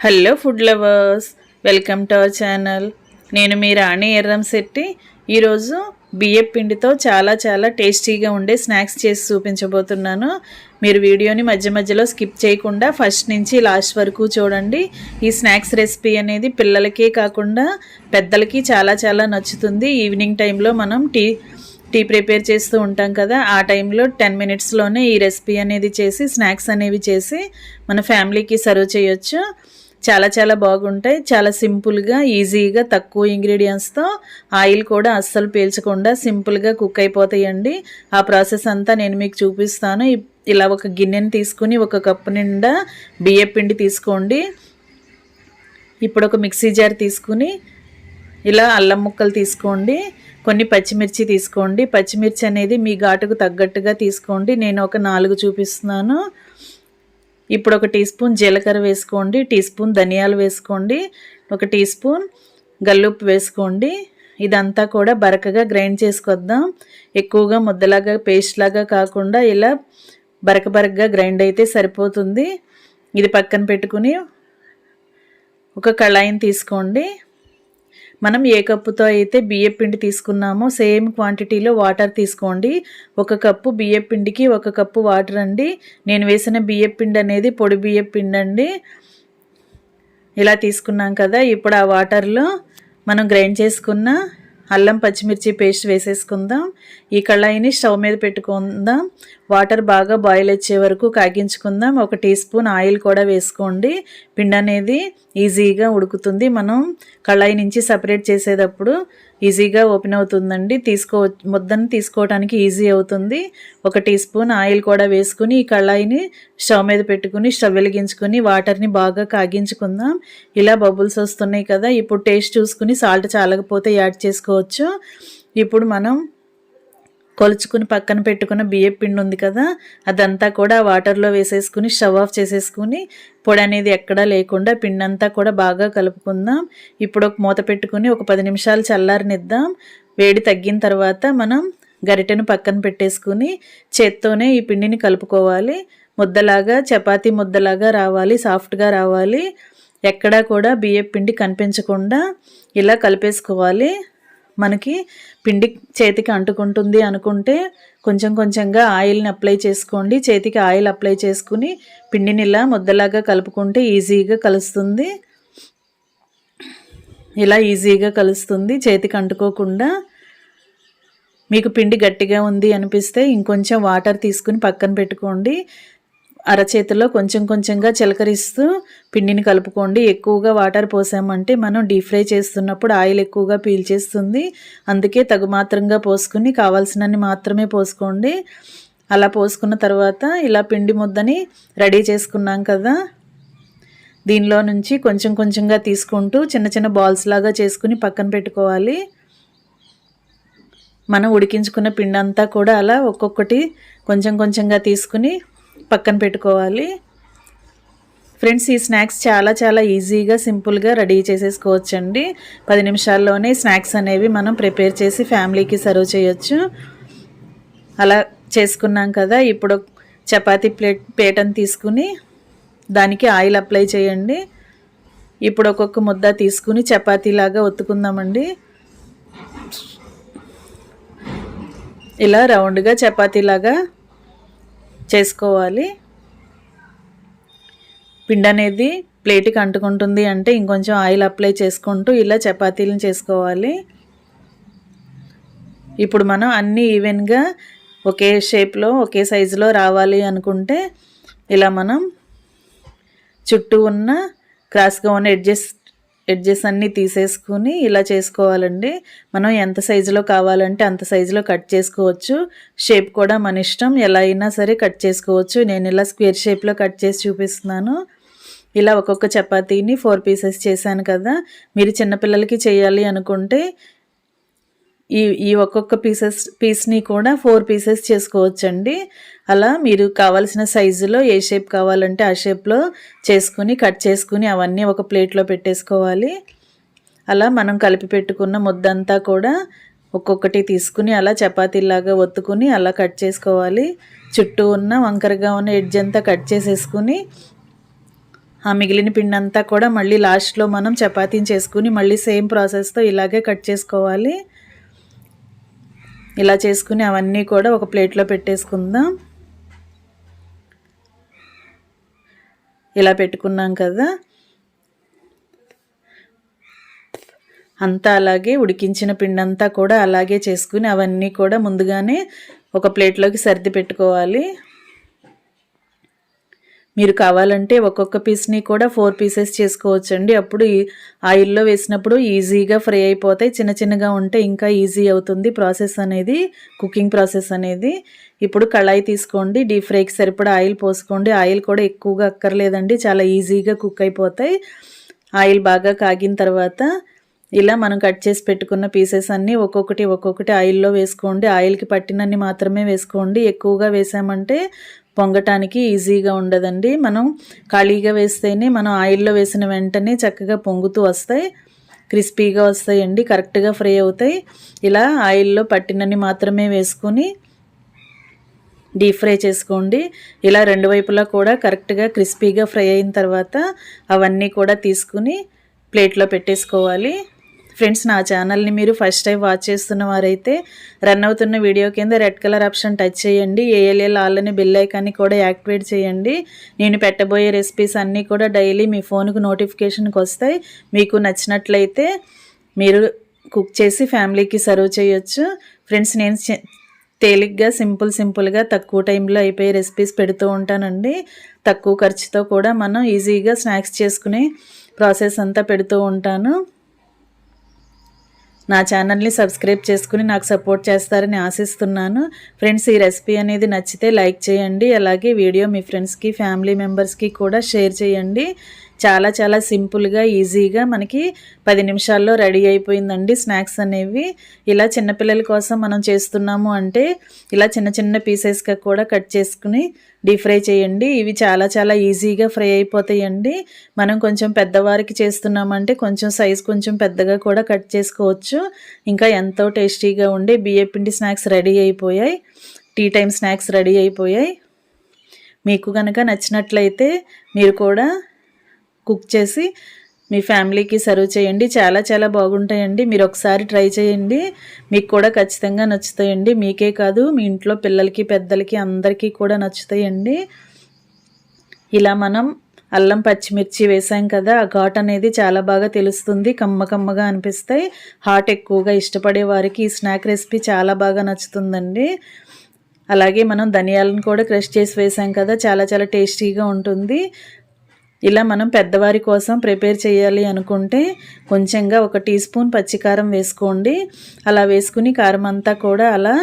Hello food lovers welcome to our channel నేను మీ రాణి ఎర్రం శెట్టి. ఈరోజు బియ్యం పిండితో చాలా చాలా టేస్టీగా ఉండే స్నాక్స్ చేసి చూపించబోతున్నాను. మీరు వీడియోని మధ్య మధ్యలో స్కిప్ చేయకుండా ఫస్ట్ నుంచి లాస్ట్ వరకు చూడండి. ఈ స్నాక్స్ రెసిపీ అనేది పిల్లలకే కాకుండా పెద్దలకి చాలా చాలా నచ్చుతుంది. ఈవినింగ్ టైంలో మనం టీ టీ ప్రిపేర్ చేస్తూ ఉంటాం కదా ఆ టైంలో టెన్ మినిట్స్లోనే ఈ రెసిపీ అనేది చేసి స్నాక్స్ అనేవి చేసి మన ఫ్యామిలీకి సర్వ్ చేయొచ్చు. చాలా చాలా బాగుంటాయి. చాలా సింపుల్గా ఈజీగా తక్కువ ఇంగ్రీడియంట్స్తో ఆయిల్ కూడా అస్సలు పీల్చకుండా సింపుల్గా కుక్ అయిపోతాయండి. ఆ ప్రాసెస్ అంతా నేను మీకు చూపిస్తాను. ఇలా ఒక గిన్నెని తీసుకుని ఒక కప్పు నిండా బియ్యం పిండి తీసుకోండి. ఇప్పుడు ఒక మిక్సీ జార్ తీసుకుని ఇలా అల్లం ముక్కలు తీసుకోండి. కొన్ని పచ్చిమిర్చి తీసుకోండి. పచ్చిమిర్చి అనేది మీ ఘాటుకు తగ్గట్టుగా తీసుకోండి. నేను ఒక నాలుగు చూపిస్తున్నాను. ఇప్పుడు ఒక టీ స్పూన్ జీలకర్ర వేసుకోండి టీ స్పూన్ ధనియాలు వేసుకోండి ఒక టీ స్పూన్ గల్లుప్పు వేసుకోండి. ఇదంతా కూడా బరకగా గ్రైండ్ చేసుకొద్దాం. ఎక్కువగా ముద్దలాగా పేస్ట్ లాగా కాకుండా ఇలా బరక బరకగా గ్రైండ్ అయితే సరిపోతుంది. ఇది పక్కన పెట్టుకుని ఒక కళాయిని తీసుకోండి. మనం ఏ కప్పుతో అయితే బియ్యం పిండి తీసుకున్నామో సేమ్ క్వాంటిటీలో వాటర్ తీసుకోండి. ఒక కప్పు బియ్యం పిండికి ఒక కప్పు వాటర్ అండి. నేను వేసిన బియ్యం పిండి అనేది పొడి బియ్యం పిండి అండి. ఇలా తీసుకున్నాం కదా ఇప్పుడు ఆ వాటర్లో మనం గ్రైండ్ చేసుకున్న అల్లం పచ్చిమిర్చి పేస్ట్ వేసేసుకుందాం. ఈ కళాయిని స్టవ్ మీద పెట్టుకుందాం. వాటర్ బాగా బాయిల్ వచ్చే వరకు కాగించుకుందాం. ఒక టీ స్పూన్ ఆయిల్ కూడా వేసుకోండి. పిండి అనేది ఈజీగా ఉడుకుతుంది. మనం కళాయి నుంచి సపరేట్ చేసేటప్పుడు ఈజీగా ఓపెన్ అవుతుందండి. తీసుకో ముద్దను తీసుకోవడానికి ఈజీ అవుతుంది. ఒక టీ స్పూన్ ఆయిల్ కూడా వేసుకుని ఈ కళాయిని స్టవ్ మీద పెట్టుకుని స్టవ్ వెలిగించుకుని వాటర్ని బాగా కాగించుకుందాం. ఇలా బబుల్స్ వస్తున్నాయి కదా ఇప్పుడు టేస్ట్ చూసుకుని సాల్ట్ చాలకపోతే యాడ్ చేసుకోవచ్చు. ఇప్పుడు మనం కొలుచుకుని పక్కన పెట్టుకున్న బియ్యం పిండి ఉంది కదా అదంతా కూడా వాటర్లో వేసేసుకుని స్టవ్ ఆఫ్ చేసేసుకుని పొడి అనేది ఎక్కడా లేకుండా పిండి అంతా కూడా బాగా కలుపుకుందాం. ఇప్పుడు ఒక మూత పెట్టుకుని ఒక పది నిమిషాలు చల్లారనిద్దాం. వేడి తగ్గిన తర్వాత మనం గరిటెను పక్కన పెట్టేసుకుని చేత్తోనే ఈ పిండిని కలుపుకోవాలి. ముద్దలాగా చపాతీ ముద్దలాగా రావాలి సాఫ్ట్గా రావాలి. ఎక్కడా కూడా బియ్యం పిండి కనిపించకుండా ఇలా కలిపేసుకోవాలి. మనకి పిండి చేతికి అంటుకుంటుంది అనుకుంటే కొంచెం కొంచెంగా ఆయిల్ని అప్లై చేసుకోండి. చేతికి ఆయిల్ అప్లై చేసుకుని పిండిని ఇలా ముద్దలాగా కలుపుకుంటే ఈజీగా కలుస్తుంది. ఇలా ఈజీగా కలుస్తుంది. చేతికి అంటుకోకుండా మీకు పిండి గట్టిగా ఉంది అనిపిస్తే ఇంకొంచెం వాటర్ తీసుకుని పక్కన పెట్టుకోండి. అరచేతిలో కొంచెం కొంచెంగా చిలకరిస్తూ పిండిని కలుపుకోండి. ఎక్కువగా వాటర్ పోసామంటే మనం డీప్ ఫ్రై చేస్తున్నప్పుడు ఆయిల్ ఎక్కువగా పీల్చేస్తుంది అందుకే తగు మాత్రంగా పోసుకుని కావాల్సినన్ని మాత్రమే పోసుకోండి. అలా పోసుకున్న తర్వాత ఇలా పిండి ముద్దని రెడీ చేసుకున్నాం కదా. దీనిలో నుంచి కొంచెం కొంచెంగా తీసుకుంటూ చిన్న చిన్న బాల్స్ లాగా చేసుకుని పక్కన పెట్టుకోవాలి. మనం ఉడికించుకున్న పిండి అంతా కూడా అలా ఒక్కొక్కటి కొంచెం కొంచెంగా తీసుకుని పక్కన పెట్టుకోవాలి. ఫ్రెండ్స్ ఈ స్నాక్స్ చాలా చాలా ఈజీగా సింపుల్గా రెడీ చేసేసుకోవచ్చండి. పది నిమిషాల్లోనే స్నాక్స్ అనేవి మనం ప్రిపేర్ చేసి ఫ్యామిలీకి సర్వ్ చేయొచ్చు. అలా చేసుకున్నాం కదా ఇప్పుడు చపాతీ ప్లేట్ పేటను తీసుకుని దానికి ఆయిల్ అప్లై చేయండి. ఇప్పుడు ఒక్కొక్క ముద్ద తీసుకుని చపాతీలాగా ఒత్తుకుందామండి. ఇలా రౌండ్గా చపాతీలాగా చేసుకోవాలి. పిండి అనేది ప్లేట్కి అంటుకుంటుంది అంటే ఇంకొంచెం ఆయిల్ అప్లై చేసుకుంటూ ఇలా చపాతీలను చేసుకోవాలి. ఇప్పుడు మనం అన్నీ ఈవెన్గా ఒకే షేప్లో ఒకే సైజులో రావాలి అనుకుంటే ఇలా మనం చుట్టూ ఉన్న క్రాస్గా ఉన్న ఎడ్జెస్ ఎడ్జెస్ అన్నీ తీసేసుకుని ఇలా చేసుకోవాలండి. మనం ఎంత సైజులో కావాలంటే అంత సైజులో కట్ చేసుకోవచ్చు. షేప్ కూడా మన ఇష్టం. ఎలా అయినా సరే కట్ చేసుకోవచ్చు. నేను ఇలా స్క్వేర్ షేప్లో కట్ చేసి చూపిస్తున్నాను. ఇలా ఒక్కొక్క చపాతీని ఫోర్ పీసెస్ చేశాను కదా. మీరు చిన్నపిల్లలకి చేయాలి అనుకుంటే ఈ ఈ ఒక్కొక్క పీసెస్ పీస్ని కూడా ఫోర్ పీసెస్ చేసుకోవచ్చండి. అలా మీరు కావాల్సిన సైజులో ఏ షేప్ కావాలంటే ఆ షేప్లో చేసుకుని కట్ చేసుకుని అవన్నీ ఒక ప్లేట్లో పెట్టేసుకోవాలి. అలా మనం కలిపి పెట్టుకున్న ముద్దంతా కూడా ఒక్కొక్కటి తీసుకుని అలా చపాతీలాగా ఒత్తుకుని అలా కట్ చేసుకోవాలి. చుట్టూ ఉన్న వంకరగా ఉన్న ఎడ్జ్ అంతా కట్ చేసేసుకుని ఆ మిగిలిన పిండి అంతా కూడా మళ్ళీ లాస్ట్లో మనం చపాతీని చేసుకుని మళ్ళీ సేమ్ ప్రాసెస్తో ఇలాగే కట్ చేసుకోవాలి. ఇలా చేసుకుని అవన్నీ కూడా ఒక ప్లేట్లో పెట్టేసుకుందాం. ఇలా పెట్టుకున్నాం కదా. అంతా అలాగే ఉడికించిన పిండంతా కూడా అలాగే చేసుకుని అవన్నీ కూడా ముందుగానే ఒక ప్లేట్లోకి సర్ది పెట్టుకోవాలి. మీరు కావాలంటే ఒక్కొక్క పీస్ని కూడా ఫోర్ పీసెస్ చేసుకోవచ్చండి. అప్పుడు ఆయిల్లో వేసినప్పుడు ఈజీగా ఫ్రై అయిపోతాయి. చిన్న చిన్నగా ఉంటే ఇంకా ఈజీ అవుతుంది ప్రాసెస్ అనేది కుకింగ్ ప్రాసెస్ అనేది. ఇప్పుడు కళాయి తీసుకోండి డీప్ ఫ్రైకి సరిపడా ఆయిల్ పోసుకోండి. ఆయిల్ కూడా ఎక్కువగా అక్కర్లేదండి చాలా ఈజీగా కుక్ అయిపోతాయి. ఆయిల్ బాగా కాగిన తర్వాత ఇలా మనం కట్ చేసి పెట్టుకున్న పీసెస్ అన్నీ ఒక్కొక్కటి ఒక్కొక్కటి ఆయిల్లో వేసుకోండి. ఆయిల్కి పట్టినన్ని మాత్రమే వేసుకోండి. ఎక్కువగా వేసామంటే పొంగటానికి ఈజీగా ఉండదండి. మనం ఖాళీగా వేస్తేనే మనం ఆయిల్లో వేసిన వెంటనే చక్కగా పొంగుతూ వస్తాయి. క్రిస్పీగా వస్తాయండి కరెక్ట్గా ఫ్రై అవుతాయి. ఇలా ఆయిల్లో పట్టినన్ని మాత్రమే వేసుకొని డీప్ ఫ్రై చేసుకోండి. ఇలా రెండు వైపులా కూడా కరెక్ట్గా క్రిస్పీగా ఫ్రై అయిన తర్వాత అవన్నీ కూడా తీసుకుని ప్లేట్లో పెట్టేసుకోవాలి. ఫ్రెండ్స్ నా ఛానల్ని మీరు ఫస్ట్ టైం వాచ్ చేస్తున్న వారైతే రన్ అవుతున్న వీడియో కింద రెడ్ కలర్ ఆప్షన్ టచ్ చేయండి. ఏఎల్ఎల్ ఆల్ని బిల్ ఐకాన్ని కూడా యాక్టివేట్ చేయండి. నేను పెట్టబోయే రెసిపీస్ అన్నీ కూడా డైలీ మీ ఫోన్కు నోటిఫికేషన్కి వస్తాయి. మీకు నచ్చినట్లయితే మీరు కుక్ చేసి ఫ్యామిలీకి సర్వ్ చేయొచ్చు. ఫ్రెండ్స్ నేను తేలిగ్గా సింపుల్ సింపుల్గా తక్కువ టైంలో అయిపోయే రెసిపీస్ పెడుతూ ఉంటానండి. తక్కువ ఖర్చుతో కూడా మనం ఈజీగా స్నాక్స్ చేసుకునే ప్రాసెస్ అంతా పెడుతూ ఉంటాను. నా ఛానల్ని సబ్స్క్రైబ్ చేసుకుని నాకు సపోర్ట్ చేస్తారని ఆశిస్తున్నాను. ఫ్రెండ్స్ ఈ రెసిపీ అనేది నచ్చితే లైక్ చేయండి. అలాగే వీడియో మీ ఫ్రెండ్స్కి ఫ్యామిలీ మెంబర్స్కి కూడా షేర్ చేయండి. చాలా చాలా సింపుల్గా ఈజీగా మనకి పది నిమిషాల్లో రెడీ అయిపోయిందండి స్నాక్స్ అనేవి. ఇలా చిన్నపిల్లల కోసం మనం చేస్తున్నాము అంటే ఇలా చిన్న చిన్న పీసెస్గా కూడా కట్ చేసుకుని డీప్ ఫ్రై చేయండి. ఇవి చాలా చాలా ఈజీగా ఫ్రై అయిపోతాయండి. మనం కొంచెం పెద్దవారికి చేస్తున్నామంటే కొంచెం సైజ్ కొంచెం పెద్దగా కూడా కట్ చేసుకోవచ్చు. ఇంకా ఎంతో టేస్టీగా ఉండే బియ్యపిండి స్నాక్స్ రెడీ అయిపోయాయి. టీ టైం స్నాక్స్ రెడీ అయిపోయాయి. మీకు కనుక నచ్చినట్లయితే మీరు కూడా కుక్ చేసి మీ ఫ్యామిలీకి సర్వ్ చేయండి. చాలా చాలా బాగుంటాయండి. మీరు ఒకసారి ట్రై చేయండి. మీకు కూడా ఖచ్చితంగా నచ్చుతాయండి. మీకే కాదు మీ ఇంట్లో పిల్లలకి పెద్దలకి అందరికీ కూడా నచ్చుతాయండి. ఇలా మనం అల్లం పచ్చిమిర్చి వేసాం కదా ఆ ఘాట్ అనేది చాలా బాగా తెలుస్తుంది. కమ్మ కమ్మగా అనిపిస్తాయి. హాట్ ఎక్కువగా ఇష్టపడే వారికి ఈ స్నాక్ రెసిపీ చాలా బాగా నచ్చుతుందండి. అలాగే మనం ధనియాలను కూడా క్రష్ చేసి వేసాం కదా చాలా చాలా టేస్టీగా ఉంటుంది. ఇలా మనం పెద్దవారి కోసం ప్రిపేర్ చేయాలి అనుకుంటే కొంచెంగా ఒక టీ స్పూన్ పచ్చికారం వేసుకోండి. అలా వేసుకుని కారం అంతా కూడా అలా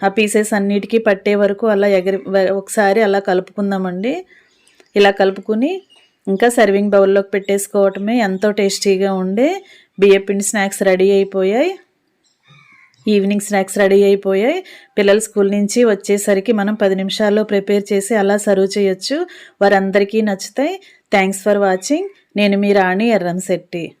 ఆ పీసెస్ అన్నిటికీ పట్టే వరకు అలా ఎగరి ఒకసారి అలా కలుపుకుందామండి. ఇలా కలుపుకుని ఇంకా సర్వింగ్ బౌల్లోకి పెట్టేసుకోవటమే ఎంతో టేస్టీగా ఉండే బియ్యపిండి స్నాక్స్ రెడీ అయిపోయాయి. ఈవినింగ్ స్నాక్స్ రెడీ అయిపోయాయి. పిల్లలు స్కూల్ నుంచి వచ్చేసరికి మనం పది నిమిషాల్లో ప్రిపేర్ చేసి అలా సర్వ్ చేయొచ్చు. వారందరికీ నచ్చుతాయి. Thanks for watching. నేను మీ రాణి ఎర్రంశెట్టి